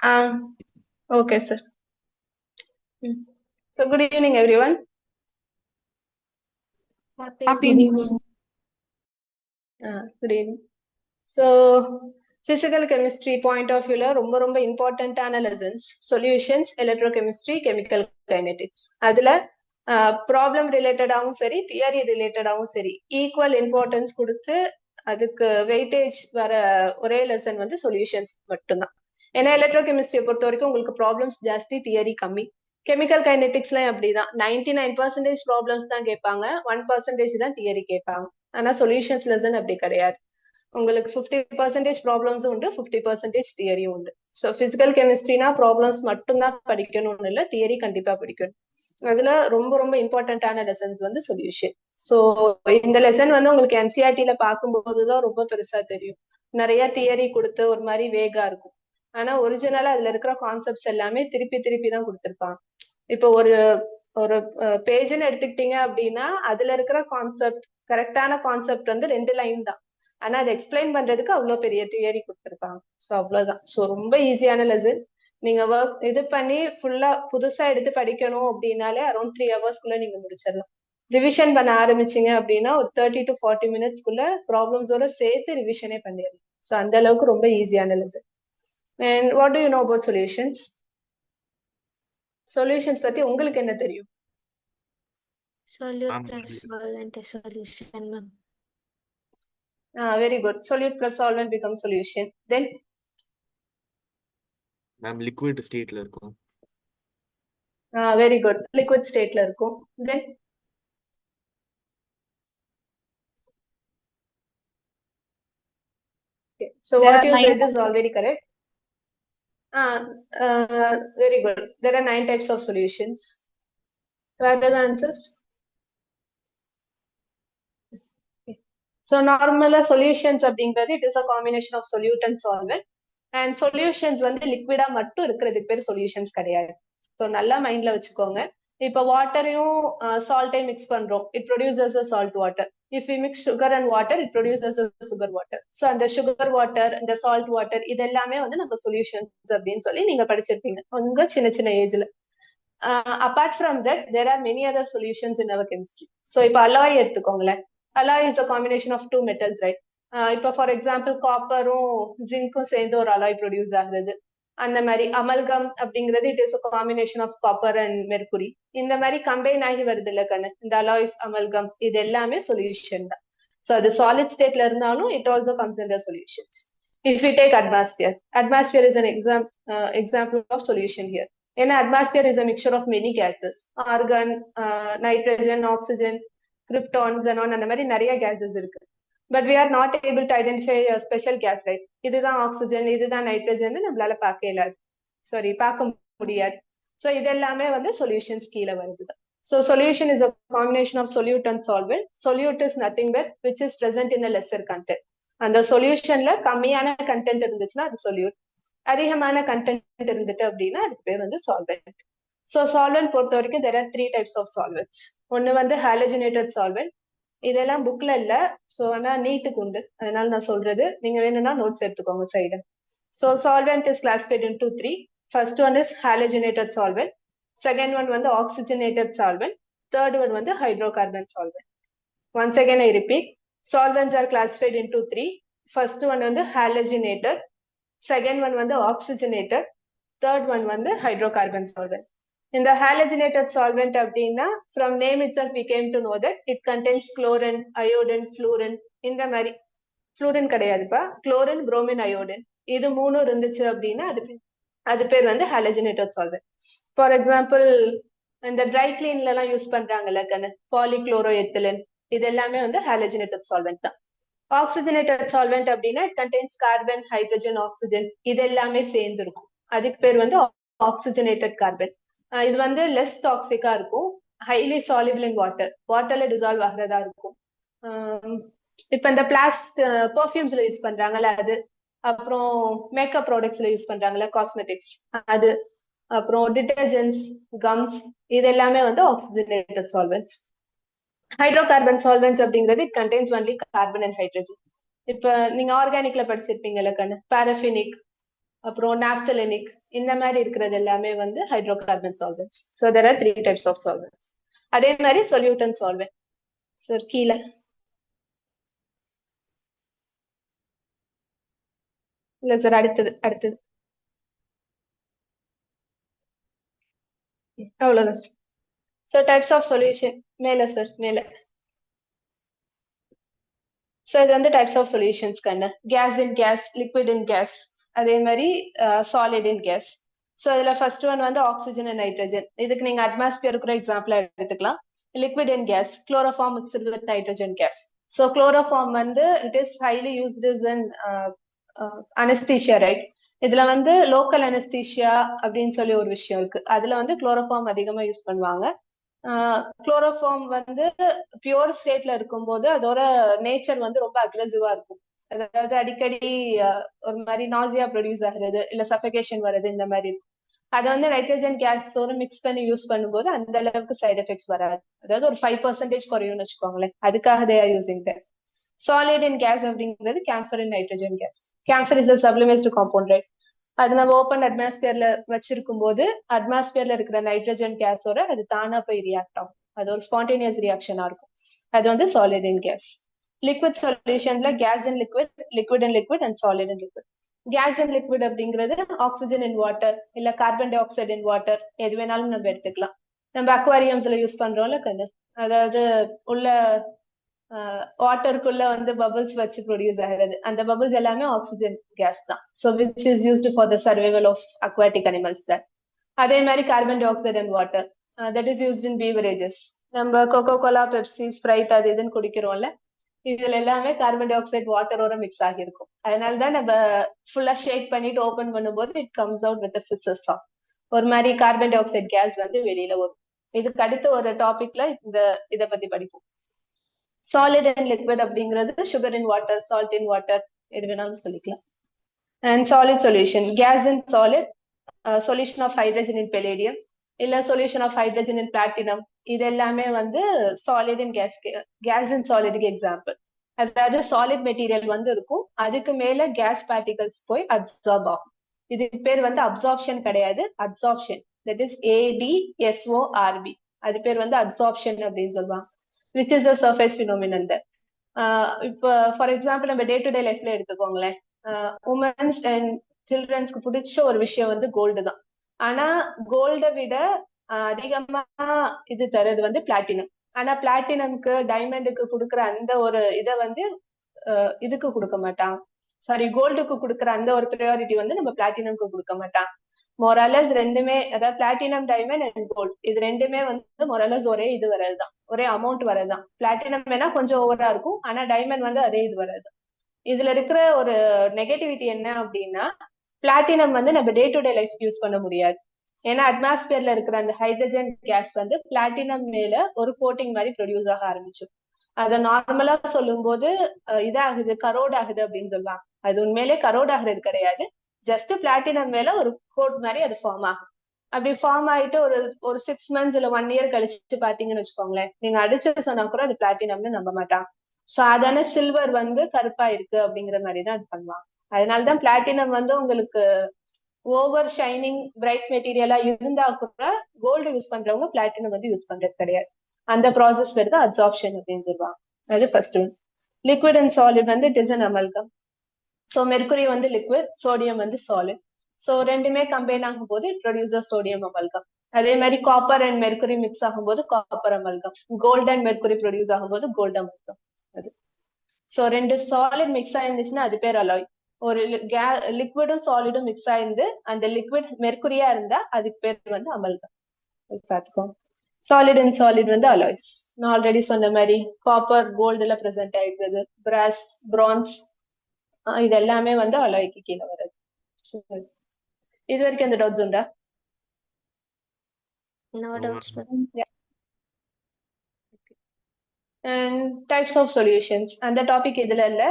Uh, okay, sir. Mm. So, good evening, everyone. Happy Happy evening. Uh, good evening. So, physical chemistry point of view ல ரொம்ப ரொம்ப இம்பார்ட்டன்டான lessons solutions electrochemistry chemical kinetics அதுல problem ரிலேட்டடாகவும் சரி theory ரிலேட்டடாகவும் சரி equal importance கொடுத்து அதுக்கு வெயிட்டேஜ் வர ஒரே லெசன் வந்து சொல்யூஷன்ஸ் மட்டும்தான் ஏன்னா எலக்ட்ரோகெமிஸ்ட்ரியை பொறுத்த வரைக்கும் உங்களுக்கு ப்ராப்ளம்ஸ் ஜாஸ்தி தியரி கம்மி. கெமிக்கல் கைனெட்டிக்ஸ்லாம் அப்படிதான் நைன்டி நைன் பர்சன்டேஜ் ப்ராப்ளம்ஸ் தான் கேட்பாங்க ஒன் பர்சன்டேஜ் தான் தியரி கேட்பாங்க. ஆனா சொல்யூஷன்ஸ் லெசன் அப்படி கிடையாது. உங்களுக்கு ஃபிஃப்டி பர்சன்டேஜ் ப்ராப்ளம்ஸும் உண்டு ஃபிஃப்டி பர்சன்டேஜ் தியரியும் உண்டு. ஸோ பிசிக்கல் கெமிஸ்ட்ரினா ப்ராப்ளம்ஸ் மட்டும்தான் படிக்கணும்னு இல்லை தியரி கண்டிப்பா படிக்கணும். அதுல ரொம்ப ரொம்ப இம்பார்ட்டன்டான லெசன்ஸ் வந்து சொல்யூஷன் ஸோ இந்த லெசன் வந்து உங்களுக்கு என்சிஆர்டில பார்க்கும்போது தான் ரொம்ப பெருசா தெரியும். நிறைய தியரி கொடுத்து ஒரு மாதிரி வேகா இருக்கும். ஆனா ஒரிஜினலா அதுல இருக்கிற கான்செப்ட்ஸ் எல்லாமே திருப்பி திருப்பி தான் கொடுத்துருப்பான் இப்போ ஒரு ஒரு பேஜ்னு எடுத்துக்கிட்டீங்க அப்படின்னா அதுல இருக்கிற கான்செப்ட் கரெக்டான கான்செப்ட் வந்து ரெண்டு லைன் தான். ஆனா அதை எக்ஸ்பிளைன் பண்றதுக்கு அவ்வளவு பெரிய தியரி கொடுத்துருப்பாங்க ஸோ அவ்வளவுதான் ஸோ ரொம்ப ஈஸியான லெசன் நீங்க ஒர்க் இது பண்ணி ஃபுல்லா புதுசா எடுத்து படிக்கணும் அப்படின்னாலே அரௌண்ட் த்ரீ ஹவர்ஸ்க்குள்ள நீங்க முடிச்சிடலாம். ரிவிஷன் பண்ண ஆரம்பிச்சீங்க அப்படின்னா ஒரு தேர்ட்டி டு ஃபார்ட்டி மினிட்ஸ்க்குள்ள ப்ராப்ளம்ஸோட சேர்த்து ரிவிஷனே பண்ணிடலாம். ஸோ அந்த அளவுக்கு ரொம்ப ஈஸியான lesson And what do you know about solutions solutions பத்தி உங்களுக்கு என்ன தெரியும் Solute Ma'am, plus solvent is solution, ma'am. Ah, very good. Solute plus solvent becomes solution. Then, ma'am liquid ஸ்டேட்ல இருக்கும் ah, very good. Liquid state ல இருக்கும். Then, okay. So There what are you nine Uh, uh, very good. Nine types of solutions of solutions. What so நார்மலாக solutions அப்படிங்கிறது it is a combination of solute and solvent and solutions வந்து லிக்விடா மட்டும் இருக்கிறதுக்கு பேர் solutions கிடையாது so நல்லா மைண்ட்ல வச்சுக்கோங்க இப்போ வாட்டரையும் சால்ட்டையும் மிக்ஸ் பண்றோம் it producers a salt water if you mix sugar and water it produces sugar water so அந்த சுகர் வாட்டர் இந்த சால்ட் வாட்டர் இது எல்லாமே வந்து நம்ம சொல்யூஷன்ஸ் அப்படின்னு சொல்லி நீங்க படிச்சிருப்பீங்க. உங்க சின்ன சின்ன ஏஜ்ல apart from that there are many other solutions in our chemistry so இப்போ அலாய் எடுத்துக்கோங்களேன். Alloy is a combination of two metals right இப்போ ஃபார் எக்ஸாம்பிள் காப்பரும் ஜிங்க்கும் சேர்ந்து ஒரு அலாய் ப்ரொடியூஸ் ஆகுது அந்த மாதிரி அமல்கம் அப்படிங்கிறது it is combination of copper and mercury இந்த மாதிரி கம்பைன் ஆகி வருது இல்ல கண்ணு. இந்த அலாய்ஸ் அமல்கம் இது எல்லாமே சொல்யூஷன் தான். ஸோ அது சாலிட் ஸ்டேட்ல இருந்தாலும் it also comes in solutions if you take atmosphere atmosphere is an exam example of solution here ஏன்னா atmosphere is a mixture of many gases argon nitrogen oxygen kryptons அந்த மாதிரி நிறைய gases இருக்கு. But we are not able to identify special gas right இதுதான் oxygen இதுதான் nitrogen நம்மளால பார்க்க இயலாது. சாரி பார்க்க முடியாது. ஸோ இதெல்லாமே வந்து சொல்யூஷன்ஸ் கீழே வருது so solution is a combination of solute and solvent solute is nothing but which is present in lesser content அந்த சொல்யூஷன்ல கம்மியான கண்டென்ட் இருந்துச்சுன்னா அது சொல்யூட் அதிகமான கண்டென்ட் இருந்துட்டு அப்படின்னா அதுக்கு பேர் வந்து சால்வெண்ட் ஸோ சால்வெண்ட் பொறுத்த வரைக்கும் there are three types of solvents ஒன்று வந்து ஹாலஜினேட்டட் சால்வெண்ட் இதெல்லாம் புக்ல இல்ல. சோ ஆனா நீட்டுக்கு உண்டு. அதனால நான் சொல்றது. நீங்க வேணும்னா நோட்ஸ் எடுத்துக்கோங்க side so solvent is classified in two three first one is halogenated solvent second one வந்து ஆக்சிஜனேட்டட் சால்வெண்ட் தேர்ட் ஒன் வந்து hydrocarbon solvent once again I repeat solvents are classified in two three first one வந்து halogenated second one வந்து oxygenated third one வந்து hydrocarbon solvent இந்த halogenated solvent அப்படின்னா from name it's of we came to know that it contains chlorine iodine fluorine இந்த மாதிரி. Fluorine கிடையாதுப்பா chlorine bromine iodine இது மூணும் இருந்துச்சு அப்படின்னா அது அது பேர் வந்து ஹாலஜினேட்டட் சால்வெண்ட் ஃபார் எக்ஸாம்பிள் இந்த ட்ரை கிளீன்ல எல்லாம் யூஸ் பண்றாங்கல்ல கண்ணு பாலிக்ளோரோ எத்திலின் இது எல்லாமே வந்து ஹாலஜினேட்டட் சால்வெண்ட் தான். ஆக்சிஜனேட்டட் சால்வெண்ட் அப்படின்னா it contains carbon hydrogen oxygen இது எல்லாமே சேர்ந்து இருக்கும். அதுக்கு பேர் வந்து ஆக்சிஜனேட்டட் கார்பன் இது வந்து லெஸ் டாக்ஸிக்கா இருக்கும். ஹைலி சாலிபிள் இன் வாட்டர் வாட்டர்ல டிசால்வ் ஆகிறதா இருக்கும். இப்ப இந்த பிளாஸ்ட் பர்ஃப்யூம்ஸ்ல யூஸ் பண்றாங்கல்ல அது. அப்புறம் மேக்கப் ப்ராடக்ட்ஸ்ல யூஸ் பண்றாங்கல்ல காஸ்மெட்டிக்ஸ் அது அப்புறம் டிட்டர்ஜென்ட்ஸ் கம்ஸ் இது எல்லாமே வந்து ஆக்சிஜனேட்டட் சால்வெண்ட்ஸ் ஹைட்ரோகார்பன் சால்வெண்ட்ஸ் அப்படிங்கிறது it contains only carbon and hydrogen இப்ப நீங்க ஆர்கானிக்ல படிச்சிருப்பீங்கல்ல கண்ணு. பாரஃபினிக் அப்புறம் நாப்தலினிக் இந்த மாதிரி இருக்கிறது எல்லாமே வந்து hydro carbon solvents so there are three types of solvents அதே மாதிரி சொல்யூட்டன் சால்வெண்ட் சார் கீழே. இல்ல சார் அடுத்தது அடுத்தது. அவ்வளவுதான் sir so types of solution மேல சார் மேல. ஸோ இது வந்து டைப்ஸ் ஆஃப் சொல்யூஷன்ஸ் கண்ணு. Gas in gas liquid in gas அதே மாதிரி சாலிட் இன் கேஸ் ஸோ இதுல ஃபர்ஸ்ட் ஒன் வந்து ஆக்சிஜன் அண்ட் நைட்ரஜன் இதுக்கு நீங்க அட்மாஸ்பியர் இருக்கிற எக்ஸாம்பிளா எடுத்துக்கலாம். Liquid in gas chloroform mixed with nitrogen gas so chloroform வந்து it is highly used is in anaesthesia right இதுல வந்து லோக்கல் அனஸ்தீஷியா அப்படின்னு சொல்லி ஒரு விஷயம் இருக்கு. அதுல வந்து குளோரோஃபார்ம் அதிகமா யூஸ் பண்ணுவாங்க. குளோரோஃபார்ம் வந்து பியோர் ஸ்டேட்ல இருக்கும்போது அதோட நேச்சர் வந்து ரொம்ப அக்ரெசிவா இருக்கும். அதாவது அடிக்கடி ஒரு மாதிரி நாசியா ப்ரொடியூஸ் ஆகுறது இல்ல சஃபகேஷன் வர்றது இந்த மாதிரி அதை வந்து நைட்ரஜன் கேஸ் தோற மிக்ஸ் பண்ணி யூஸ் பண்ணும்போது அந்த அளவுக்கு சைட் எஃபெக்ட்ஸ் வராது. அதாவது ஒரு ஃபைவ் பர்சன்டேஜ் குறையும்னு வச்சுக்கோங்களேன். அதுக்காக they are using that solid in gas அப்படிங்கிறது camphor in nitrogen gas camphor is a sublimised compound right அது நம்ம ஓப்பன் அட்மாஸ்பியர்ல வச்சிருக்கும் போது அட்மாஸ்பியர்ல இருக்கிற நைட்ரஜன் கேஸோட அது தானா போய் ரியாக்ட் ஆகும். அது ஒரு ஸ்பான்டேனியஸ் ரியாக்ஷனா இருக்கும். அது வந்து solid in gas liquid சொல்யூஷன்ல gas and liquid liquid and liquid and solid and liquid gas and liquid அப்படிங்கிறது ஆக்சிஜன் இன் வாட்டர் இல்ல carbon dioxide in water எது வேணாலும் நம்ம எடுத்துக்கலாம். நம்ம அக்வாரியம்ஸ்ல யூஸ் பண்றோம்ல கண்ணு. அதாவது உள்ள வாட்டருக்குள்ள வந்து பபிள்ஸ் வச்சு ப்ரொடியூஸ் ஆகிறது. அந்த பபிள்ஸ் எல்லாமே ஆக்சிஜன் கேஸ் தான். So which is used for the survival of aquatic animals தான் அதே மாதிரி carbon dioxide and water that is used in beverages நம்ம கொக்கோ கோலா பெப்சி ஸ்ப்ரைட் அது இதுன்னு குடிக்கிறோம்ல. இதுல எல்லாமே கார்பன் டை ஆக்சைடு வாட்டரோட மிக்ஸ் ஆகிருக்கும் அதனால தான் நம்ம ஃபுல்லா ஷேக் பண்ணிட்டு ஓபன் பண்ணும்போது it comes out with fizzes ஒரு மாதிரி கார்பன் டை ஆக்சைடு கேஸ் வந்து வெளியில வரும். இதுக்கு அடுத்த ஒரு டாபிக்ல இந்த இத பத்தி படிப்போம். சாலிட் அண்ட் லிக்விட் அப்படிங்கிறது sugar in water salt in water எது வேணாலும் சொல்லிக்கலாம். And solid solution gas in solid solution of hydrogen in palladium இல்ல solution of hydrogen and platinum இது எல்லாமே வந்து solid and gas gas and சாலிடுக்கு example அதாவது solid material வந்து இருக்கும். அதுக்கு மேல கேஸ் பார்ட்டிகல்ஸ் போய் அப்சார்ப் ஆகும். இதுக்கு பேர் வந்து அப்சார்ப்ஷன் கிடையாது அப்சார்ப்ஷன் தட் இஸ் ஏடிஎஸ்ஓஆர்பி அது பேர் வந்து அப்சார்ப்ஷன் அப்படின்னு சொல்லுவாங்க. Which is a surface phenomenal இப்போ ஃபார் எக்ஸாம்பிள் நம்ம டே டு டே லைஃப்ல எடுத்துக்கோங்களேன் உமன்ஸ் அண்ட் சில்ட்ரன்ஸ்க்கு பிடிச்ச ஒரு விஷயம் வந்து கோல்டு தான். ஆனா கோல்டை விட அதிகமா இது தருது வந்து பிளாட்டினம் ஆனா பிளாட்டினம்க்கு டைமண்டுக்கு கொடுக்குற அந்த ஒரு இதை வந்து இதுக்கு கொடுக்க மாட்டான். சாரி கோல்டுக்கு கொடுக்குற அந்த ஒரு ப்ரையாரிட்டி வந்து நம்ம பிளாட்டினம்க்கு கொடுக்க மாட்டான். மொரலஸ் ரெண்டுமே அதாவது பிளாட்டினம் டைமண்ட் அண்ட் கோல்ட் இது ரெண்டுமே வந்து மொரலஸ் ஒரே இது வரதுதான் ஒரே அமௌண்ட் வரதுதான் பிளாட்டினம் வேணா கொஞ்சம் ஓவரா இருக்கும். ஆனா டைமண்ட் வந்து அதே இது வராது இதுல இருக்கிற ஒரு நெகட்டிவிட்டி என்ன அப்படின்னா பிளாட்டினம் வந்து நம்ம day to day life use பண்ண முடியாது. ஏன்னா அட்மாஸ்பியர்ல இருக்கிற அந்த ஹைட்ரஜன் கேஸ் வந்து பிளாட்டினம் மேல ஒரு கோட்டிங் மாதிரி ப்ரொடியூஸ் ஆக ஆரம்பிச்சிடும் அதை நார்மலா சொல்லும் போது இதாகுது கரோட் ஆகுது அப்படின்னு சொல்லுவாங்க. அது உண்மையிலே கரோட் ஆகுறது கிடையாது. ஜஸ்ட் பிளாட்டினம் மேல ஒரு கோட் மாதிரி அது ஃபார்ம் ஆகும். அப்படி ஃபார்ம் ஆயிட்டு ஒரு ஒரு சிக்ஸ் மந்த்ஸ் இல்ல ஒன் இயர் கழிச்சு பாத்தீங்கன்னு வச்சுக்கோங்களேன். நீங்க அடிச்சு சொன்னா கூட அது பிளாட்டினம்னு நம்ப மாட்டாங்க. சோ அதான சில்வர் வந்து கருப்பா இருக்கு அப்படிங்கிற மாதிரி தான் அது பண்ணுவாங்க. அதனாலதான் பிளாட்டினம் வந்து உங்களுக்கு ஓவர் ஷைனிங் பிரைட் மெட்டீரியலா இருந்தா கூட கோல்டு யூஸ் பண்றவங்க பிளாட்டினம் வந்து யூஸ் பண்றது கிடையாது. அந்த ப்ராசஸ் பேர் தான் அப்சார்ப்ஷன் அப்படின்னு சொல்லுவாங்க. அது first one liquid and solid வந்து it is an amalgam so mercury வந்து லிக்விட் சோடியம் வந்து சாலிட் ஸோ ரெண்டுமே கம்பைன் ஆகும் போது இட் ப்ரொடியூசர் சோடியம் அமல்கம் அதே மாதிரி காப்பர் அண்ட் மெர்குரி மிக்ஸ் ஆகும்போது copper amalgam gold and mercury produce ஆகும்போது கோல்ட் அமல்கம் அது. ஸோ ரெண்டு சாலிட் மிக்ஸ் ஆயிருந்துச்சுன்னா அது பேர் அலாய் ஒரு லிக்விடும் சாலிடும் மிக்ஸ் ஆயிருந்து அந்த லிக்விட் மெர்குரியா இருந்தா அதுக்கு பேர் வந்து அமல்கம் பார்த்துக்கோ சாலிட் அண்ட் சாலிட் வந்து அலாய்ஸ் நான் ஆல்ரெடி சொன்ன மாதிரி காப்பர் கோல்டுல ப்ரெசென்ட் ஆயிருக்கிறது பிராஸ் பிரான்ஸ் இது எல்லாமே வந்து அலாய்க்கு கீழே வருது இது வரைக்கும் அந்த டவுட்ஸ் உண்டா? No doubts, ma'am. And types of solutions அந்த டாபிக் இதுல இல்ல.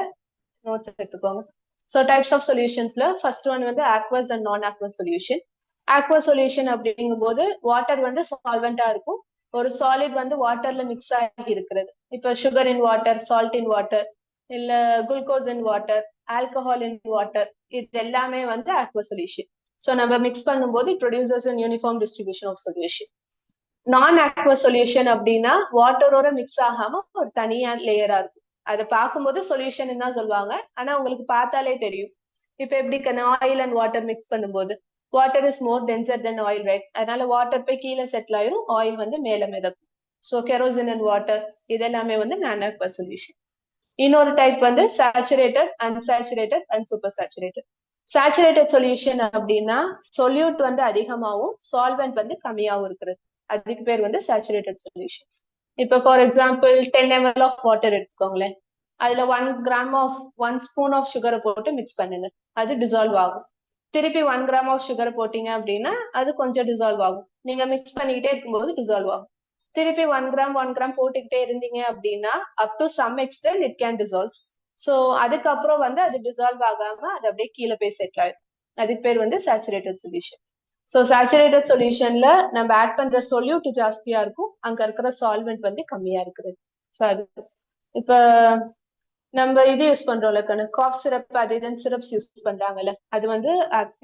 நோட்ஸ் எடுத்துக்கோங்க. ஸோ டைப்ஸ் ஆஃப் சொல்யூஷன்ஸ்ல ஃபர்ஸ்ட் ஒன் வந்து aqueous and non aqueous solution aqueous solution அப்படிங்கும் போது வாட்டர் வந்து சால்வெண்டா இருக்கும். ஒரு சாலிட் வந்து வாட்டர்ல மிக்ஸ் ஆகி இருக்கிறது. இப்ப sugar in water salt in water இல்ல glucose in water alcohol in water இது எல்லாமே வந்து aqueous சொல்யூஷன் ஸோ நம்ம மிக்ஸ் பண்ணும்போது producers and uniform distribution of solution non aqueous solution அப்படின்னா வாட்டரோட மிக்ஸ் ஆகாம ஒரு தனியா லேயரா இருக்கும். அதை பார்க்கும்போது சொல்யூஷன் தான் சொல்லுவாங்க. ஆனா உங்களுக்கு பார்த்தாலே தெரியும். இப்ப எப்படி ஆயில் அண்ட் வாட்டர் மிக்ஸ் பண்ணும்போது water is more denser than oil right அதனால வாட்டர் போய் கீழே செட்டில் ஆயிரும் ஆயில் வந்து மேல மிதக்கும். ஸோ கெரோசின் அண்ட் வாட்டர் இதெல்லாமே வந்து நான் சொல்யூஷன் இன்னொரு டைப் வந்து saturated unsaturated and super saturated saturated solution அப்படின்னா சொல்யூட் வந்து அதிகமாகவும் சால்வெண்ட் வந்து கம்மியாகவும் இருக்கிறது. அதுக்கு பேர் வந்து சேச்சுரேட்டட் சொல்யூஷன் இப்போ for example ten ml of water எடுத்துக்கோங்களேன். அதுல one gram of one spoon of சுகரை போட்டு மிக்ஸ் பண்ணுங்க. அது டிசால்வ் ஆகும். திருப்பி ஒன் கிராம் ஆஃப் சுகர் போட்டீங்க அப்படின்னா அது கொஞ்சம் டிசால்வ் ஆகும். நீங்க மிக்ஸ் பண்ணிக்கிட்டே இருக்கும்போது டிசால்வ் ஆகும். திருப்பி ஒன் கிராம் ஒன் கிராம் போட்டுக்கிட்டே இருந்தீங்க அப்படின்னா up to some extent it can dissolve so அதுக்கப்புறம் வந்து அது டிசால்வ் ஆகாம அது அப்படியே கீழே போய் செட்டில் ஆகும் அதுக்கு பேர் வந்து சேச்சுரேட்டட் சொல்யூஷன் ஸோ சேச்சுரேட்டட் சொல்யூஷன்ல நம்ம ஆட் பண்ற சொல்யூட் ஜாஸ்தியா இருக்கும். அங்க இருக்கிற சால்வெண்ட் வந்து கம்மியா இருக்குது. ஸோ அது இப்ப நம்ம இது யூஸ் பண்றோம்ல கண்ணு காஃப் சிரப் அது இதுன்னு சிரப்ஸ் யூஸ் பண்றாங்கல்ல அது வந்து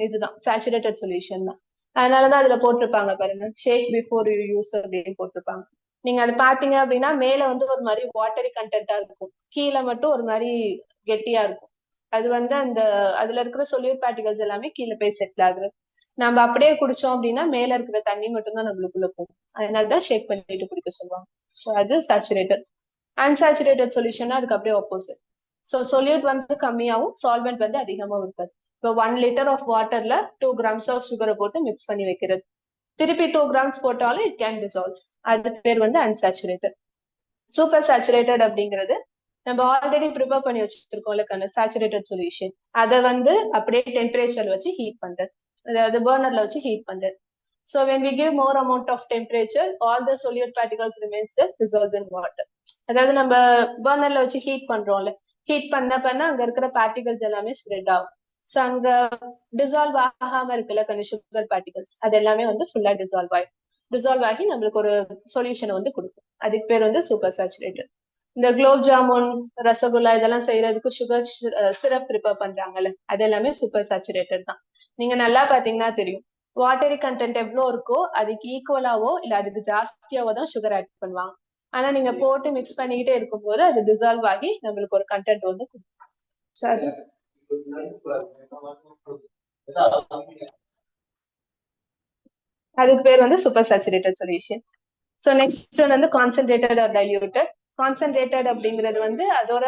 இதுதான் சேச்சுரேட்டட் சொல்யூஷன் தான். அதனாலதான் அதுல போட்டிருப்பாங்க பாருங்க ஷேக் பிஃபோர் யூ யூஸ் அப்படின்னு போட்டிருப்பாங்க. நீங்க அதை பாத்தீங்க அப்படின்னா மேல வந்து ஒரு மாதிரி வாட்டரி கண்டென்ட்டா இருக்கும். கீழே மட்டும் ஒரு மாதிரி கெட்டியா இருக்கும். அது வந்து அந்த அதுல இருக்கிற சொல்யூட் பார்ட்டிகல்ஸ் எல்லாமே கீழே போய் செட்டில் ஆகுறது நம்ம அப்படியே குடிச்சோம் அப்படின்னா மேல இருக்கிற தண்ணி மட்டும் தான் நம்மளுக்குள்ள போகும். அதனால தான் ஷேக் பண்ணிட்டு குடிக்க சொல்லுவாங்க. ஸோ அது சேச்சுரேட்டட் அன்சாச்சுரேட்டட் சொல்யூஷன் அதுக்கு அப்படியே ஆப்போசிட் ஸோ சொல்யூட் வந்து கம்மியாகவும் சால்வெண்ட் வந்து அதிகமாகவும் இருக்காது. இப்போ ஒன் லிட்டர் ஆஃப் வாட்டர்ல டூ கிராம்ஸ் ஆஃப் சுகரை போட்டு மிக்ஸ் பண்ணி வைக்கிறது. திருப்பி டூ கிராம்ஸ் போட்டாலும் இட் கேன் டிசால்வ்ஸ் அது பேர் வந்து அன்சாச்சுரேட்டட் சூப்பர் சேச்சுரேட்டட் அப்படிங்கிறது நம்ம ஆல்ரெடி ப்ரிப்பேர் பண்ணி வச்சிருக்கோம்ல கண்ணு. சேச்சுரேட்டட் சொல்யூஷன் அதை வந்து அப்படியே டெம்பரேச்சர் வச்சு ஹீட் பண்றது. அதாவது பர்னர்ல வச்சு ஹீட் பண்றது So when we give more amount of temperature, all the solute particles remains the dissolves in water. அதாவது நம்ம பர்னர்ல வச்சு ஹீட் பண்றோம்ல. ஹீட் பண்ண பண்ண அங்க இருக்கிற பார்ட்டிகல்ஸ் எல்லாமே ஸ்ப்ரெட் ஆகும். ஸோ அங்க டிசால்வ் ஆகாம இருக்குல்ல கொஞ்சம் சுகர் பார்ட்டிகல்ஸ் அது எல்லாமே வந்து ஃபுல்லா டிசால்வ் ஆகும் டிசால்வ் ஆகி நம்மளுக்கு ஒரு சொல்யூஷனை வந்து கொடுக்கும். அதுக்கு பேர் வந்து சூப்பர் சேச்சுரேட்டட் இந்த குலோப் ஜாமுன் ரசகுல்லா இதெல்லாம் செய்யறதுக்கு சுகர் சிரப் ப்ரிப்பேர் பண்றாங்கல்ல அது எல்லாமே சூப்பர் சேச்சுரேட்டட் தான். நீங்க நல்லா பாத்தீங்கன்னா தெரியும். வாட்டரி கண்டென்ட் எவ்வளோ இருக்கோ அதுக்கு ஈக்குவலாவோ இல்ல அதுக்கு ஜாஸ்தியாவோ தான் சுகர் ஆட் பண்ணுவாங்க. ஆனா நீங்க போட்டு மிக்ஸ் பண்ணிக்கிட்டே இருக்கும்போது அது டிசால்வ் ஆகி நம்மளுக்கு ஒரு கண்டென்ட் வந்து அதுக்கு பேர் வந்து super saturated solution so next one வந்து கான்சென்ட்ரேட்டட் ஆர் டைல்யூட்டட் கான்சென்ட்ரேட்டட் அப்படிங்கிறது வந்து அதோட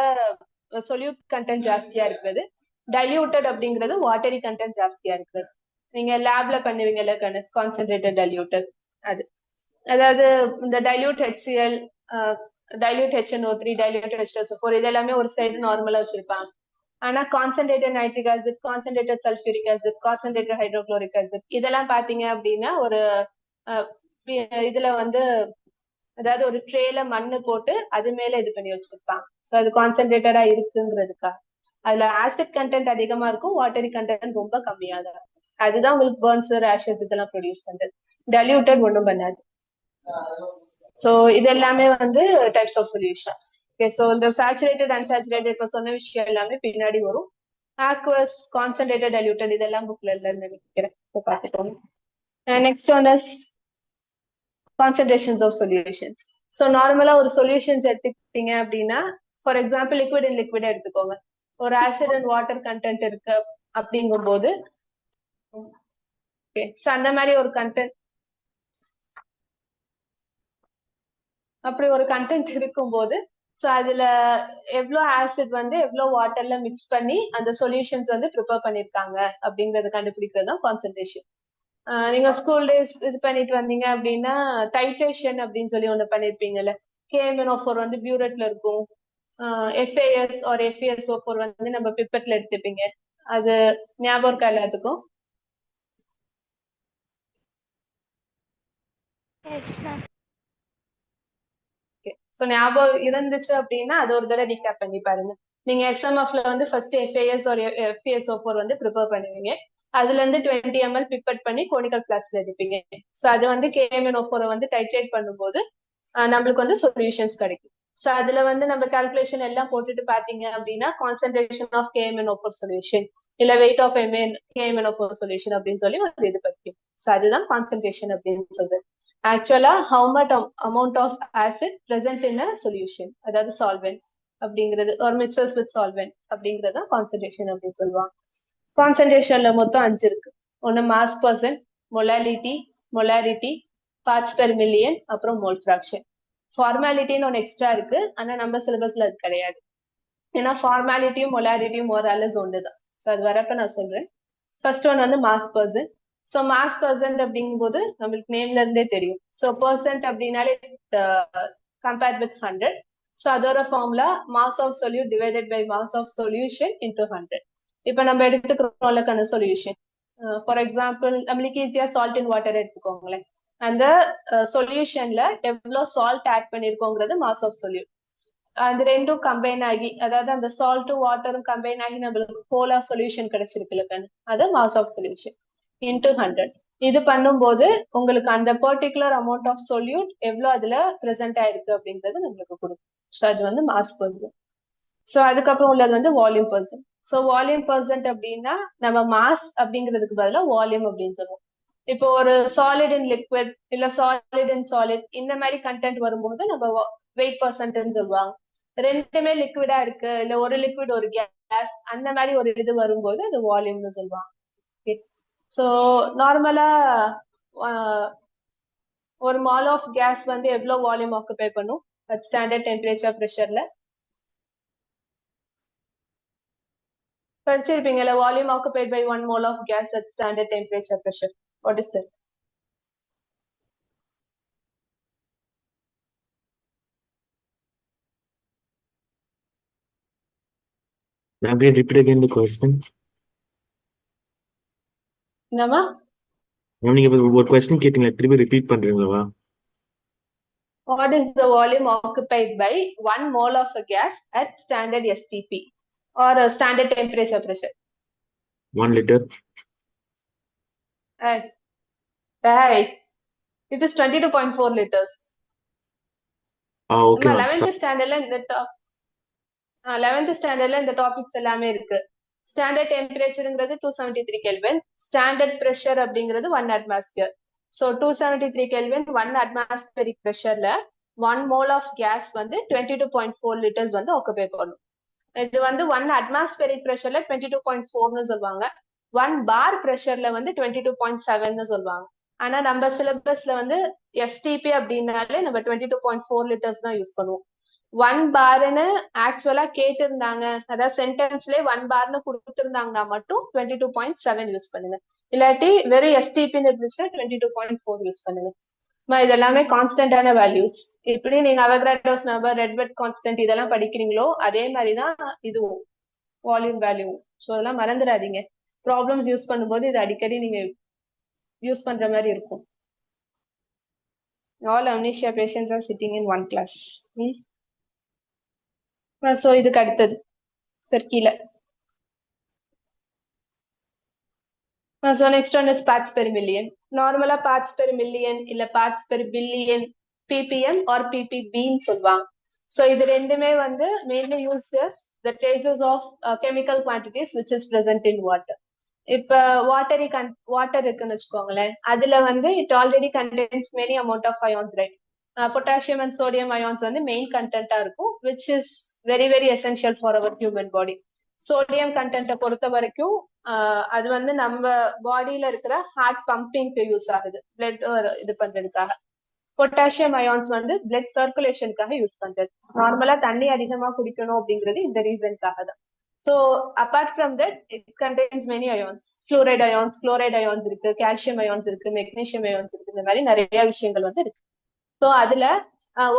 சொல்யூட் கண்டென்ட் ஜாஸ்தியா இருக்கிறது. டைல்யூட்டட் அப்படிங்கிறது வாட்டரி கண்டென்ட் ஜாஸ்தியா இருக்கிறது நீங்க லேப்ல பண்ணுவீங்கல்ல கண்ணு கான்சென்ட்ரேட்டட் டைல்யூட்டட் அது. அதாவது இந்த dilute HCl dilute HNO three dilute ஹெச்டோஸ் four இது எல்லாமே ஒரு சைடு நார்மலா வச்சிருப்பாங்க. ஆனா concentrated nitric acid concentrated sulphuric acid concentrated hydrochloric acid இதெல்லாம் பாத்தீங்க அப்படின்னா ஒரு இதுல வந்து அதாவது ஒரு ட்ரேல மண்ணு போட்டு அது மேல இது பண்ணி வச்சிருப்பாங்க. ஸோ அது கான்சென்ட்ரேட்டடா இருக்குங்கிறதுக்காக. அதுல ஆசிட் கண்டென்ட் அதிகமா இருக்கும் வாட்டரி கண்டென்ட் ரொம்ப கம்மியா தான் அதுதான் உங்களுக்கு பர்ன்ஸ் ரேஷஸ் இதெல்லாம் ப்ரொடியூஸ் பண்றது. டெல்யூட்டட் ஒன்றும் பண்ணாது. ஸோ இது எல்லாமே வந்து types of solutions okay so இந்த சேச்சுரேட்டட் அன்சேச்சுரேட்டட் இப்போ சொன்ன விஷயம் எல்லாமே பின்னாடி வரும். ஆக்வஸ் கான்சென்ட்ரேட்டட் டெல்யூட்டட் இதெல்லாம் புக்ல இருந்து நினைக்கிறேன். ஸோ பார்த்துக்கோங்க. Next one is concentrations of solutions so நார்மலா ஒரு சொல்யூஷன்ஸ் எடுத்துக்கிட்டீங்க அப்படின்னா for example liquid in liquid எடுத்துக்கோங்க. ஒரு ஆசிட் அண்ட் வாட்டர் கண்டென்ட் இருக்கு அப்படிங்கும்போது ஓகே ஸோ அந்த மாதிரி ஒரு கண்டென்ட் அப்படி ஒரு கண்டென்ட் இருக்கும்போது ஸோ அதுல எவ்வளோ ஆசிட் வந்து எவ்வளோ வாட்டர்ல மிக்ஸ் பண்ணி அந்த சொல்யூஷன்ஸ் வந்து ப்ரிப்பேர் பண்ணிருக்காங்க அப்படிங்கறத கண்டுபிடிக்கிறது தான் கான்சன்ட்ரேஷன் நீங்க ஸ்கூல் டேஸ் இது பண்ணிட்டு வந்தீங்க அப்படின்னா டைட்ரேஷன் அப்படின்னு சொல்லி ஒண்ணு பண்ணிருப்பீங்கல்ல கேஎம்என்ஓ ஃபோர் வந்து பியூரட்ல இருக்கும். எஃப்ஏஎஸ் ஆர் எஃப்ஏஎஸ்ஓ ஃபோர் வந்து நம்ம பிப்பட்ல எடுத்துப்பீங்க. அது ஞாபகம் இருக்கா எல்லாத்துக்கும். ஸோ ஞாபகம் இருந்துச்சு அப்படின்னா அது ஒரு தடவை ரீகேப் பண்ணி பாருங்க. நீங்க எஸ்எம்எஃப்ல வந்து ஃபர்ஸ்ட் எஃப்ஏஎஸ் ஒரு எஃப்ஏஎஸ் ஃபோர் வந்து ப்ரிப்பேர் பண்ணுவீங்க. அதுல இருந்து டுவெண்ட்டி எம்எல் பிப்பட் பண்ணி கோனிக்கல் பிளாஸ்ல எடுப்பீங்க. ஸோ அது வந்து கேஎம்என் ஃபோரை வந்து டைட்ரேட் பண்ணும்போது நம்மளுக்கு வந்து சொல்யூஷன்ஸ் கிடைக்கும். சோ அதுல வந்து நம்ம கால்குலேஷன் எல்லாம் போட்டுட்டு பாத்தீங்க அப்படின்னா concentration of KMN O four solution இல்ல weight of MN KMN O four solution அப்படின்னு சொல்லி ஒரு இது பத்தி சோ அதுதான் கான்சென்ட்ரேஷன் அப்படின்னு சொல்றது. ஆக்சுவலா how much amount of acid present in a solution அதாவது சால்வெண்ட் அப்படிங்கிறது ஒரு மிக்சர்ஸ் வித் சால்வெண்ட் அப்படிங்கிறது கான்சென்ட்ரேஷன் அப்படின்னு சொல்லுவாங்க. கான்சென்ட்ரேஷன்ல மொத்தம் அஞ்சு இருக்கு. ஒன்னு mass percent molality molarity parts per million அப்புறம் மோல் ஃபிராக்ஷன் ஃபார்மாலிட்டின்னு ஒன்று எக்ஸ்ட்ரா இருக்கு. ஆனா நம்ம சிலபஸ்ல அது கிடையாது. ஏன்னா ஃபார்மாலிட்டியும் மொலாரிட்டியும் ஓரளவு ஒன்று தான் ஸோ அது வரப்ப நான் சொல்றேன். ஃபர்ஸ்ட் ஒன் வந்து mass percent so mass percent அப்படிங்கும்போது நம்மளுக்கு நேம்ல இருந்தே தெரியும். ஸோ பர்சன்ட் அப்படின்னாலே கம்பேர்ட் வித் ஹண்ட்ரட் ஸோ அதோட formula mass of solute divided by mass of solution into hundred இப்போ நம்ம எடுத்துக்கிறோம்ல கண்ணு சொல்யூஷன் ஃபார் எக்ஸாம்பிள் நம்மளுக்கு ஈஸியா சால்ட் இன் வாட்டர் எடுத்துக்கோங்களேன். அந்த சொல்யூஷன்ல எவ்வளோ சால்ட் ஆட் பண்ணிருக்கோங்கிறது மாஸ் ஆஃப் சொல்யூட் அந்த ரெண்டும் கம்பைன் ஆகி அதாவது அந்த சால்ட்டும் வாட்டரும் கம்பைன் ஆகி நம்மளுக்கு போலா சொல்யூஷன் கிடைச்சிருக்குல்ல அது mass of solution into hundred இது பண்ணும்போது உங்களுக்கு அந்த பர்டிகுலர் அமௌண்ட் ஆஃப் சொல்யூட் எவ்வளவு அதுல ப்ரெசென்ட் ஆயிருக்கு அப்படின்றது நம்மளுக்கு கொடுக்கும். ஸோ அது வந்து மாஸ் பர்சன் ஸோ அதுக்கப்புறம் உள்ளது வந்து volume percent so volume percent அப்படின்னா நம்ம மாஸ் அப்படிங்கிறதுக்கு பதிலாக வால்யூம் அப்படின்னு சொல்லுவோம். இப்போ ஒரு சாலிட் இன் லிக்விட் இல்ல சாலிட் இன் சாலிட் இந்த மாதிரி கண்டென்ட் வரும்போது நம்ம வெயிட் பர்சன்ட்னு சொல்லுவாங்க. ரெண்டுமே லிக்விடா இருக்கு. இல்ல ஒரு லிக்விட் ஒரு கேஸ் அந்த மாதிரி ஒரு இது வரும்போது அது வால்யூம்னு சொல்லுவாங்க. ஸோ நார்மலா ஒரு மால் ஆஃப் கேஸ் வந்து எவ்வளவு வால்யூம் ஆக்குபை பண்ணும்? அட் ஸ்டாண்டர்ட் டெம்பரேச்சர் ப்ரெஷர்ல படிச்சிருப்பீங்கல்ல volume occupied by one mole of gas at standard temperature pressure What is that Ma'am, can you repeat again the question? என்னமா Ma'am, நீங்க இப்ப ஒரு கொஸ்டின் கேட்டீங்களா திருப்பி ரிப்பீட் பண்றீங்களா What is the volume occupied by one mole of a gas at standard STP or a standard temperature pressure? One litre Right. Right. It is 22.4 liters. Ah okay நம்ம ma'am 11th ஸ்டாண்டர்ட்ல இந்த top 11th ஸ்டாண்டர்ட்ல இந்த topics எல்லாமே இருக்கு. Standard டெம்பரேச்சர்ங்கிறது two seventy three kelvin standard pressure அப்படிங்கிறது one atmosphere so two seventy three kelvin one atmospheric ப்ரெஷர்ல one mole of gas வந்து twenty two point four litres வந்து ஆக்குபை பண்ணும். இது வந்து ஒன் அட்மாஸ்பியரிக் ப்ரெஷர்ல டுவெண்ட்டி டூ பாயிண்ட் ஃபோர்னு சொல்லுவாங்க. One பார் ப்ரெஷர்ல வந்து டுவெண்ட்டி டூ பாயிண்ட் செவன்னு சொல்லுவாங்க. ஆனா நம்ம சிலபஸ்ல வந்து எஸ்டிபி அப்படின்னாலே நம்ம twenty two point four litres தான் யூஸ் பண்ணுவோம். ஒன் பார்னு ஆக்சுவலா கேட்டிருந்தாங்க. அதாவது சென்டென்ஸ்லயே ஒன் பார்னு கொடுத்திருந்தாங்கன்னா மட்டும் twenty two point seven use பண்ணுங்க. இல்லாட்டி வெறும் எஸ்டிபின்னு இருந்துச்சுன்னா twenty two point four use பண்ணுங்க. அம்மா, இது எல்லாமே கான்ஸ்டன்டான வேல்யூஸ் இப்படி நீங்க அவக்ராடோஸ் நம்பர் ரெட்வெட் கான்ஸ்டன்ட் இதெல்லாம் படிக்கிறீங்களோ அதே மாதிரிதான் இதுவும் வால்யூம் வேல்யூ ஸோ அதெல்லாம் மறந்துடாதீங்க. ப்ராப்ளம்ஸ் யூஸ் பண்ணும்போது இது அடிக்கடி நீங்க யூஸ் பண்ற மாதிரி இருக்கும். All patients are sitting sitting in one class. ஸோ இதுக்கு அடுத்தது. சார் கீழே. So next one is parts per million நார்மலா பேட்ஸ் பெர் மில்லியன் இல்ல parts per billion PPM or பிபிபின்னு சொல்லுவாங்க. ஸோ இது ரெண்டுமே வந்து mainly use this the traces of chemical quantities which is present in water இப்ப வாட்டரி கன் வாட்டர் இருக்குன்னு வச்சுக்கோங்களேன். அதுல வந்து it already contains many amount of ions right potassium and sodium ions வந்து மெயின் கண்டென்ட்டா இருக்கும் which is very very essential for our human body sodium கண்டென்ட்டை பொறுத்த வரைக்கும் அது வந்து நம்ம பாடியில இருக்கிற ஹார்ட் பம்பிங்க்கு யூஸ் ஆகுது பிளட் இது பண்றதுக்காக. பொட்டாசியம் அயான்ஸ் வந்து பிளட் சர்க்குலேஷனுக்காக யூஸ் பண்றது. நார்மலா தண்ணி அதிகமா குடிக்கணும் அப்படிங்கிறது இந்த ரீசனுக்காக தான். So apart from that it contains many ions. Fluoride ions, chloride ions இருக்கு கால்சியம் ions இருக்கு மெக்னீசியம் ions இருக்கு இந்த மாதிரி நிறைய விஷயங்கள் வந்து இருக்கு. ஸோ அதுல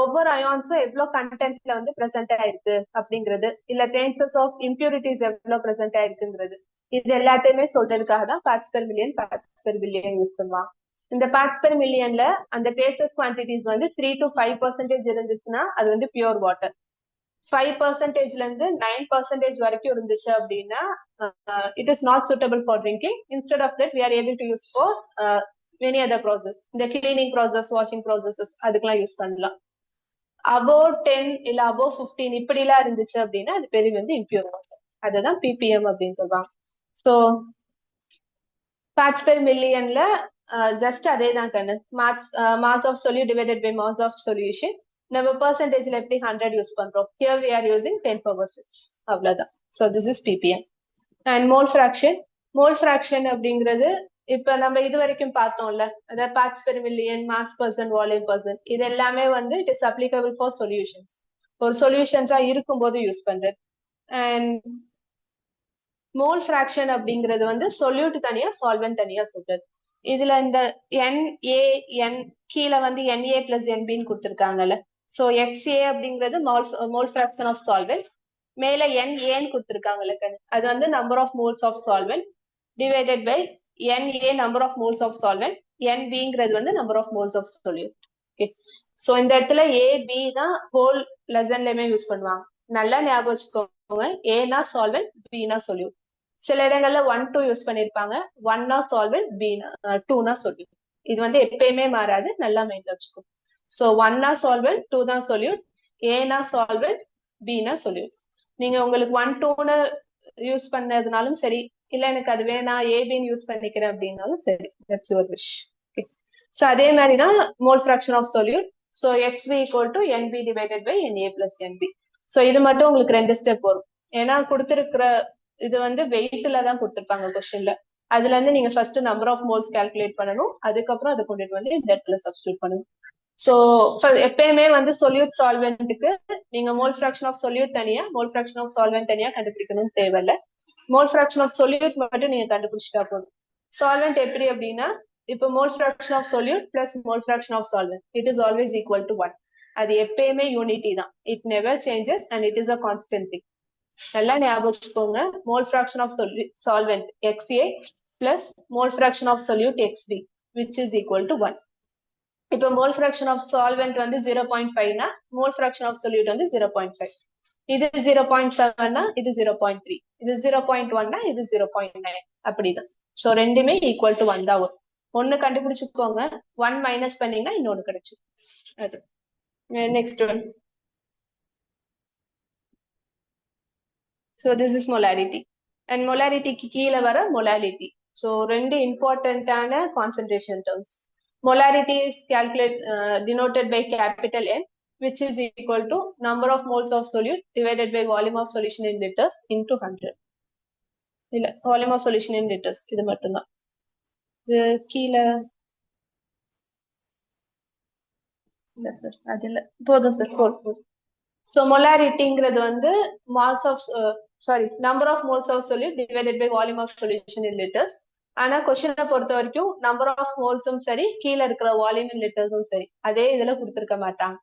ஒவ்வொரு அயான்ஸும் எவ்வளவு கண்டென்ட்ல வந்து பிரசன்ட் ஆயிருக்கு அப்படிங்கிறது இல்ல ட்ரேன்சஸ் ஆஃப் இம்ப்யூரிட்டிஸ் எவ்வளவு பிரசன்ட் ஆயிருக்குங்கிறது இது எல்லாத்தையுமே சொல்றதுக்காக தான் parts per million parts per billion use பண்ணுவாங்க. இந்த பார்ட்ஸ் பெர் மில்லியன்ல அந்த பேசஸ் குவான்டிட்டிஸ் வந்து த்ரீ டு ஃபைவ் பர்சன்டேஜ் இருந்துச்சுன்னா அது வந்து பியூர் வாட்டர் ஃபைவ் பர்சன்டேஜ்ல இருந்து நைன் பர்சன்டேஜ் வரைக்கும் இருந்துச்சு அப்படின்னா it is not suitable for drinking instead of that we are able to use for many other process இந்த கிளீனிங் ப்ராசஸ் வாஷிங் ப்ராசஸஸ் அதுக்கெல்லாம் use பண்ணலாம். அபோவ் டென் இல்ல அபோவ் ஃபிஃப்டீன் இப்படிலாம் இருந்துச்சு அப்படின்னா அது பெரிய வந்து இம்பியூர் வாட்டர் அதுதான் பிபிஎம் அப்படின்னு சொல்லுவாங்க. ஸோ பார்ட்ஸ் பெர் மில்லியன்ல ஜஸ்ட் அதே தான் கண்ணு. Mass mass of solute divided by mass of solution நம்ம பர்சன்டேஜ்ல எப்படி ஹண்ட்ரட் யூஸ் பண்றோம்? Here we are using ten power six அவ்வளவுதான். So this is PPM and mole fraction mole fraction அப்படிங்கிறது இப்ப நம்ம இது வரைக்கும் பார்த்தோம்ல அதாவது parts per million mass percent volume percent இது எல்லாமே வந்து it is applicable for solutions ஒரு சொல்யூஷன்ஸா இருக்கும்போது யூஸ் பண்றது. அண்ட் மோல் ஃபிராக்ஷன் அப்படிங்கிறது வந்து சொல்யூட் தனியா சால்வெண்ட் தனியா சொல்றது. இதுல இந்த என் ஏ என் கீழே வந்து என்ஏ பிளஸ் என்பின்னு கொடுத்துருக்காங்கல்ல. ஸோ எக்ஸ்ஏ அப்படிங்கிறது மோல் ஃபிராக்ஷன் ஆஃப் சால்வெண்ட் மேல என் ஏன்னு கொடுத்துருக்காங்கல்ல அது வந்து number of moles of solvent divided by N A number of moles of solvent N பிங்கிறது வந்து number of moles of solute okay so இந்த இடத்துல ஏ பி தான் ஹோல் லெசன்லயுமே யூஸ் பண்ணுவாங்க. நல்லா ஞாபகம் வச்சுக்கோங்க. ஏனா சால்வெண்ட் பினா சொல்யூட் சில இடங்கள்ல ஒன் டூ யூஸ் பண்ணிருப்பாங்க ஒன்னா சால்வெண்ட் பினா டூனா சொல்யூட் இது வந்து எப்பயுமே மாறாது. நல்லா மைண்ட்ல வச்சுக்கோங்க ஸோ ஒன்னா சால்வெண்ட் டூ தான் சொல்யூட் ஏனா சால்வெண்ட் பீனா சொல்யூட் நீங்க உங்களுக்கு ஒன் டூன்னு யூஸ் பண்ணதுனாலும் சரி இல்ல எனக்கு அது வேணா ஏபின்னு யூஸ் பண்ணிக்கிறேன் அப்படின்னாலும் சரி தட்ஸ் யுவர் விஷ் ஸோ அதே மாதிரி தான் mole fraction of solute so X B equal to NB divided by NA plus NB so இது மட்டும் உங்களுக்கு ரெண்டு ஸ்டெப் வரும். ஏன்னா கொடுத்துருக்கிற இது வந்து வெயிட்ல தான் கொடுத்துருப்பாங்க கொஸ்டின்ல அதுல இருந்து நீங்க first number of moles calculate பண்ணணும். அதுக்கப்புறம் அதை கொண்டுட்டு வந்து இந்த இடத்துல சப்ஸ்டியூட் பண்ணணும். ஸோ எப்பயுமே வந்து சொல்யூட் சால்வெண்ட்டுக்கு நீங்க மோல் ஃபிராக்ஷன் ஆஃப் சொல்யூட் தனியா மோல் ஃபிராக்ஷன் ஆஃப் சால்வெண்ட் தனியா கண்டுபிடிக்கணும்னு தேவையில்ல. மோல் ஃபிராக்ஷன் ஆஃப் சொல்யூட் மட்டும் நீங்க கண்டுபிடிச்சிட்டா போதும். சால்வெண்ட் எப்படி அப்படின்னா இப்போ mole fraction of solute plus mole fraction of solvent it is always equal to one அது எப்பயுமே யூனிட்டி தான். It never changes and it is a constant thing நல்லா ஞாபகம் வச்சுக்கோங்க. Mole fraction of solvent XA plus mole fraction of solute XB which is equal to one இப்போ mole fraction of solvent வந்து zero point ஃபைவ்னா mole fraction of solute வந்து zero point five இது zero point செவன்னா இது zero point three இது zero point ஒன்னா இது ஜீரோ பாயிண்ட் நைன் அப்படிதான். ஸோ ரெண்டுமே ஈக்குவல் டு ஒன் தான் வரும். ஒன்னு கண்டுபிடிச்சுக்கோங்க. ஒன் மைனஸ் பண்ணீங்கன்னா இன்னொன்னு கிடைச்சு அது. Next one so this is molarity and மொலாரிட்டிக்கு கீழே வர மொலாலிட்டி ஸோ ரெண்டு இம்பார்ட்டண்ட்டான concentration terms molarity is calculate uh, denoted by capital M which is equal to number of moles of solute divided by volume of solution in liters into 100 இல்ல volume of solution in liters இது மட்டும்தான் இது கீழே இல்ல sir அது இல்ல போதும் sir போதும் போதும் ஸோ மொலாரிட்டிங்கிறது வந்து mass of sorry number of moles of solute divided by volume of solution in litres ஆனா கொஸ்டினை பொறுத்த வரைக்கும் நம்பர் ஆஃப் மோல்ஸும் சரி கீழே இருக்கிற வால்யூம் லிட்டர்ஸும் சரி அதே இதுல கொடுத்துருக்க மாட்டாங்க.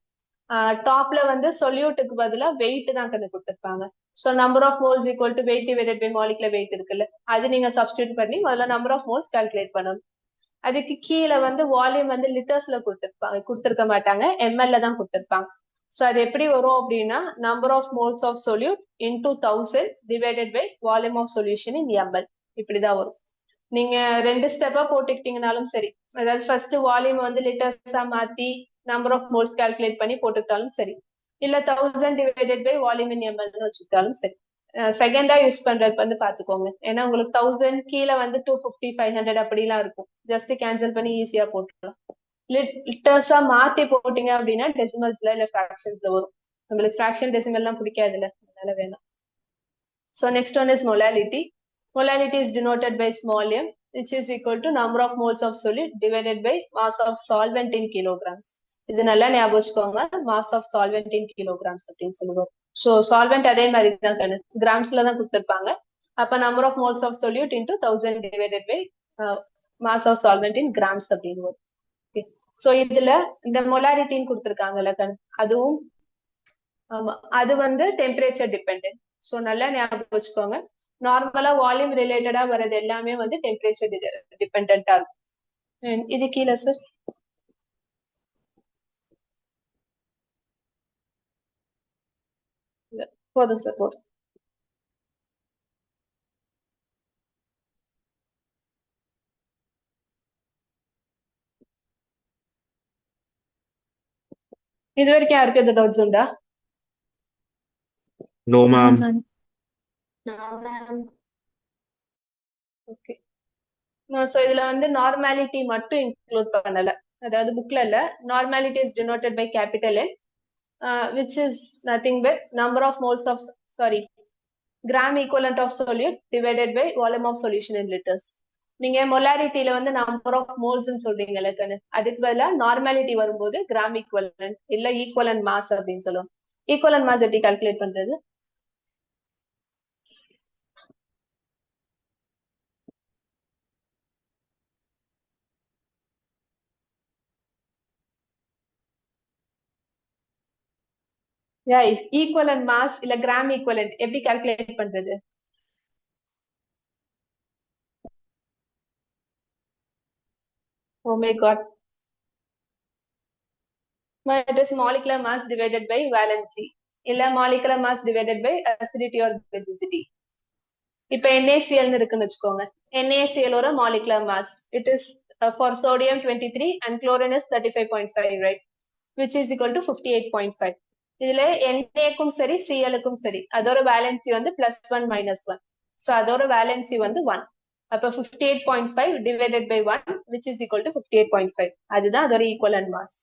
டாப்ல வந்து சொல்யூட்டுக்கு பதிலா வெயிட் தான் கண்டு கொடுத்துருப்பாங்க. So number of moles equal to weight divided by molecular weight இருக்குல்ல அது நீங்க சப்ஸ்டியூட் பண்ணி முதல்ல நம்பர் ஆஃப் மோல்ஸ் கால்குலேட் பண்ணணும். அதுக்கு கீழே வந்து வால்யூம் வந்து லிட்டர்ஸ்ல கொடுத்துருப்பாங்க கொடுத்துருக்க மாட்டாங்க எம்எல்ல தான் கொடுத்துருப்பாங்க. ஸோ அது எப்படி வரும் அப்படின்னா number of moles of solute into thousand divided by volume of solution in ml இப்படிதான் வரும். நீங்க ரெண்டு ஸ்டெப்பா போட்டுக்கிட்டீங்கனாலும் சரி. அதாவது ஃபர்ஸ்ட் வால்யூம் வந்து லிட்டர்ஸா மாத்தி நம்பர் ஆஃப் மோல்ஸ் கால்குலேட் பண்ணி போட்டுக்கிட்டாலும் சரி. இல்ல thousand divided by volume in எம்எல்னு வச்சுக்கிட்டாலும் சரி. செகண்டா யூஸ் பண்றது வந்து பாத்துக்கோங்க. ஏன்னா உங்களுக்கு தௌசண்ட் கீழே வந்து டூ ஃபிஃப்டி ஃபைவ் ஹண்ட்ரட் அப்படிலாம் இருக்கும். ஜஸ்ட் கேன்சல் பண்ணி ஈஸியா போட்டுக்கலாம். லிட்டர்ஸா மாத்தி போட்டீங்க அப்படின்னா டெசிமல்ஸ்ல இல்ல ஃபிராக்ஷன்ஸ்ல வரும். உங்களுக்கு ஃபிராக்ஷன் டெசிமல்லாம் பிடிக்காதுல்ல. அதனால வேணாம். So next one is molality Molality is denoted by small m which is equal to number of moles of solid divided by mass of solvent in kilograms. இது நல்லா ஞாபகம் வச்சுக்கோங்க. Mass of solvent in kilograms அப்படின்னு சொல்லுவோம். So solvent அதே மாதிரி தான் கண்ணு கிராம்ஸ்ல தான் கொடுத்துருப்பாங்க. அப்ப number of moles of solute into thousand divided by mass of solvent in grams அப்படின்னு சோ ஸோ இதுல இந்த மொலாரிட்டின்னு கொடுத்துருக்காங்கல்ல கண் அதுவும் ஆமா அது வந்து டெம்பரேச்சர் டிபெண்ட் ஸோ நல்லா ஞாபகம் வச்சுக்கோங்க. நார்மலா வால்யூம் ரிலேட்டடா வர்றது எல்லாமே வந்து டெம்பரேச்சர் டிபெண்டா இருக்கும். இது கீழே சார் போதும் சார் போதும். இது வரைக்கும் யாருக்கு எது டவுட்ஸ் உண்டா? No, ma'am. ஓகே ஸோ இதுல வந்து நார்மாலிட்டி மட்டும் இன்க்ளூட் பண்ணல. அதாவது புக்ல இல்ல. Normality is denoted by capital N which is nothing but number of moles of sorry gram equivalent of solute divided by volume of solution in litres நீங்க மொலாரிட்டியில வந்து நம்பர் ஆஃப் மோல்ஸ்ன்னு சொல்றீங்க இலக்கணு அதுக்கு பதிலா நார்மாலிட்டி வரும்போது கிராம் ஈக்குவலண்ட் இல்ல equivalent mass அப்படின்னு சொல்லுவோம் ஈக்குவலண்ட் மாஸ் எப்படி கால்குலேட் பண்றது? யா ஈக்குவலண்ட் மாஸ் இல்ல கிராம் ஈக்குவலண்ட் எப்படி கால்குலேட் பண்றது Oh my god. Well, it is molecular mass divided by valency. இல்ல molecular mass divided by acidity or basicity. இப்ப NaCl னு இருக்குன்னு வச்சுக்கோங்க NaCl ஒரு molecular mass. It is uh, for sodium 23 and chlorine is 35.5, right? Which is equal to 58.5. இதுல என்ஏக்கும் சரி சிஎலுக்கும் சரி. அதோட வேலன்சி வந்து plus one minus one so அதோட வேலன்சி வந்து ஒன் அப்ப fifty eight point five divided by one which is equal to fifty eight point five அதுதான் அதோட ஈக்குவல் அண்ட் மாஸ்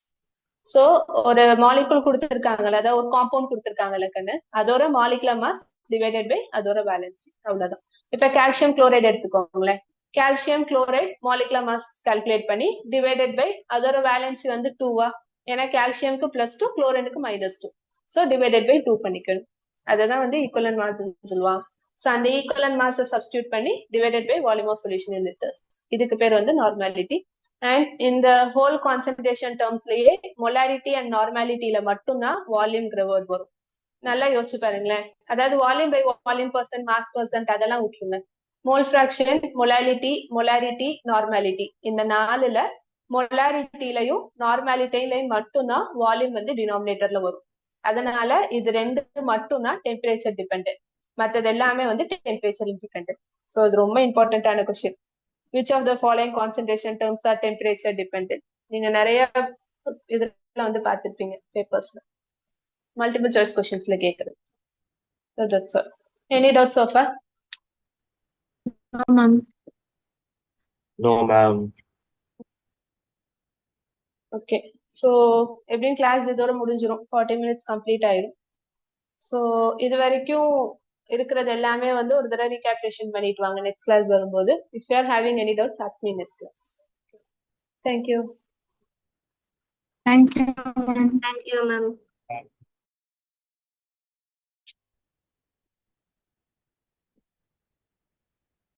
ஸோ ஒரு மாலிகுல் கொடுத்துருக்காங்கல்ல அதாவது ஒரு காம்பவுண்ட் கொடுத்துருக்காங்கல்ல கண்ணு. அதோட மாலிகுலர் மாஸ் டிவைடட் பை அதோட வேலன்சி அவ்வளவுதான். இப்ப கால்சியம் குளோரைடு எடுத்துக்கோங்களேன். Calcium chloride molecular mass calculate பண்ணி டிவைடட் பை அதோட வேலன்சி வந்து டூவா ஏன்னா கால்சியம்க்கு plus two குளோரைனுக்கு minus two so divided by two பண்ணிக்கணும் அதான் வந்து ஈக்குவலன் மாஸ் சொல்லுவாங்க. ஸோ அந்த ஈக்குவலன் மாஸை சப்ஸ்டியூட் பண்ணி divided by volume of solution in litres இதுக்கு பேர் வந்து நார்மாலிட்டி அண்ட் இந்த ஹோல் கான்சென்ட்ரேஷன் டேர்ம்ஸ்லயே மொலாரிட்டி அண்ட் நார்மாலிட்டியில மட்டும்தான் வால்யூம்ங்கிற வேர்ட் வரும். நல்லா யோசிச்சு பாருங்களேன். அதாவது volume by volume percent mass percent அதெல்லாம் விட்டுருங்க. Mole fraction molality molarity normality இந்த நாலுல மொலாரிட்டிலையும் நார்மாலிட்டிலையும் மட்டும்தான் வால்யூம் வந்து டினாமினேட்டர்ல வரும். அதனால இது ரெண்டு மட்டும்தான் டெம்பரேச்சர் டிபெண்ட் மற்றது எல்லாமே வந்து டெம்பரேச்சர் இண்டிபெண்ட் ஸோ இது ரொம்ப இம்பார்ட்டன்டான question which of the following concentration terms are temperature depend நீங்க நிறைய இதுல வந்து பார்த்துருப்பீங்க பேப்பர்ஸ்ல மல்டிபிள் சாய்ஸ் கொஸ்டின்ஸ்ல கேட்குறது. Doubts so far? Ma'am No, ma'am. Okay so எப்படியும் கிளாஸ் இதோட முடிஞ்சிரும். ஃபார்ட்டி மினிட்ஸ் கம்ப்ளீட் ஆயிரும். ஸோ இது வரைக்கும் இருக்கிறது எல்லாமே வந்து ஒரு தடவை ரீகேப்ரேஷன் பண்ணிட்டு வாங்க. நெக்ஸ்ட் கிளாஸ் வரும்போது if you are having any doubts ask me next class thank you thank you ma'am